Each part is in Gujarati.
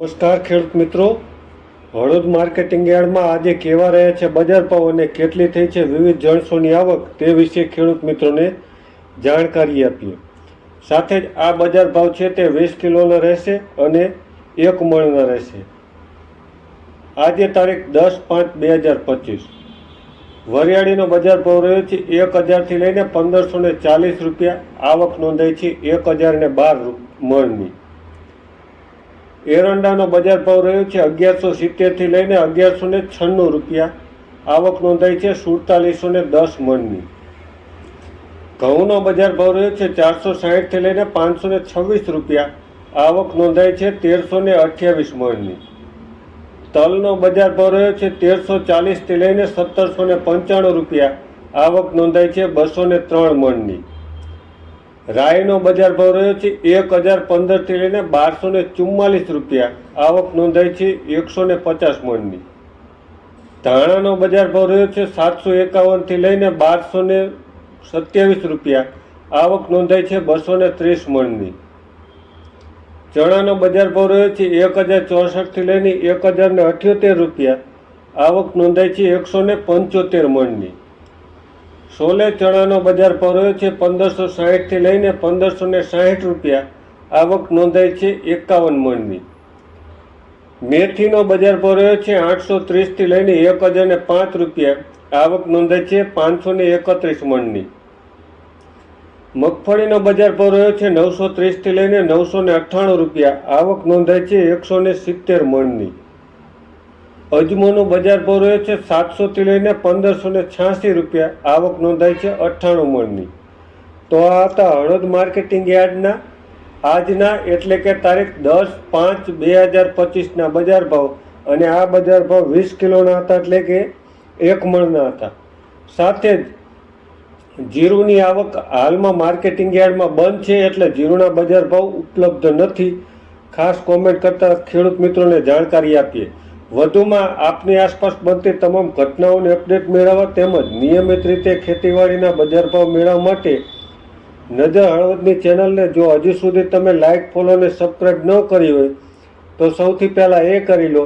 નમસ્કાર ખેડૂત મિત્રો, હળદ માર્કેટિંગ યાર્ડમાં આજે કેવા રહ્યા છે બજાર ભાવ અને કેટલી થઈ છે વિવિધ જણસોની આવક તે વિશે ખેડૂત મિત્રોને જાણકારી આપીએ. સાથે જ આ બજાર ભાવ છે તે વીસ કિલોના રહેશે અને એક મણના રહેશે. આજે તારીખ દસ પાંચ બે હજાર પચીસ. વરિયાળીનો બજાર ભાવ રહ્યો છે એક હજારથી લઈને પંદરસો ચાલીસ રૂપિયા. આવક નોંધાઈ છે એક હજાર બાર મણની. એરંડાનો બજાર ભાવ રહ્યો છે અગિયારસો સિત્તેરથી લઈને અગિયારસો ને છન્નું રૂપિયા. આવક નોંધાઈ છે સુડતાલીસો ને દસ મણની. ઘઉંનો બજાર ભાવ રહ્યો છે ચારસો સાહીઠથી લઈને પાંચસો ને છવ્વીસ રૂપિયા. આવક નોંધાઈ છે તેરસો ને અઠ્યાવીસ મણની. તલનો બજાર ભાવ રહ્યો છે તેરસો ચાલીસથી લઈને સત્તરસો ને પંચાણું રૂપિયા. આવક નોંધાઈ છે બસો ને ત્રણ મણની. રાઈનો બજાર ભાવ રહ્યો છે એક હજાર પંદરથી લઈને બારસો ને ચુમ્માલીસ રૂપિયા. આવક નોંધાઈ છે એકસો ને પચાસ મણની. ધાણાનો બજાર ભાવ રહ્યો છે સાતસો એકાવનથી લઈને બારસો ને સત્યાવીસ રૂપિયા. આવક નોંધાઈ છે બસો ને ત્રીસ મણની. ચણાનો બજાર ભાવ રહ્યો છે એક હજાર ચોસઠથી લઈને એક હજાર ને અઠ્યોતેર રૂપિયા. આવક નોંધાઈ છે એકસો ને પંચોતેર મણની. સોલે ચણાનો બજાર પરોયો છે પંદરસો સાહીઠથી લઈને પંદરસો ને સાહીઠ રૂપિયા. આવક નોંધાઈ છે એકાવન મણની. મેથીનો બજાર પરોયો છે આઠસો ત્રીસથી લઈને એક હજાર ને પાંચ રૂપિયા. આવક નોંધાઈ છે પાંચસો ને એકત્રીસ મણની. મગફળીનો બજાર પરોયો છે નવસો ત્રીસથી લઈને નવસો ને અઠ્ઠાણું રૂપિયા. આવક નોંધાઈ છે એકસો ને સિત્તેર મણની. અજમોનો બજાર ભાવ રહ્યો છે સાતસોથી લઈને પંદરસો ને છ્યાસી રૂપિયા. આવક નોંધાઈ છે અઠ્ઠાણું મણની. તો આ હતા હળદ માર્કેટિંગ યાર્ડના. આજના એટલે કે તારીખ દસ પાંચ બે હજાર પચીસના બજાર ભાવ. અને આ બજાર ભાવ વીસ કિલોના હતા એટલે કે એક મણના હતા. સાથે જ જીરુની આવક હાલમાં માર્કેટિંગ યાર્ડમાં બંધ છે એટલે જીરુના બજાર ભાવ ઉપલબ્ધ નથી. ખાસ કોમેન્ટ કરતા ખેડૂત મિત્રોને જાણકારી આપીએ. વધુમાં આપની આસપાસ બનતી તમામ ઘટનાઓની અપડેટ મેળવવા તેમજ નિયમિત રીતે ખેતીવાડીના બજાર ભાવ મેળવવા માટે નજર હળવદની ચેનલને જો હજુ સુધી તમે લાઇક ફોલો અને સબસ્ક્રાઈબ ન કરી હોય, તો સૌથી પહેલાં એ કરી લો,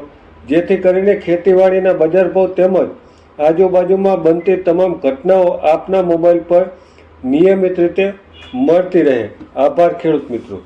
જેથી કરીને ખેતીવાડીના બજાર ભાવ તેમજ આજુબાજુમાં બનતી તમામ ઘટનાઓ આપના મોબાઈલ પર નિયમિત રીતે મળતી રહે. આભાર ખેડૂત મિત્રો.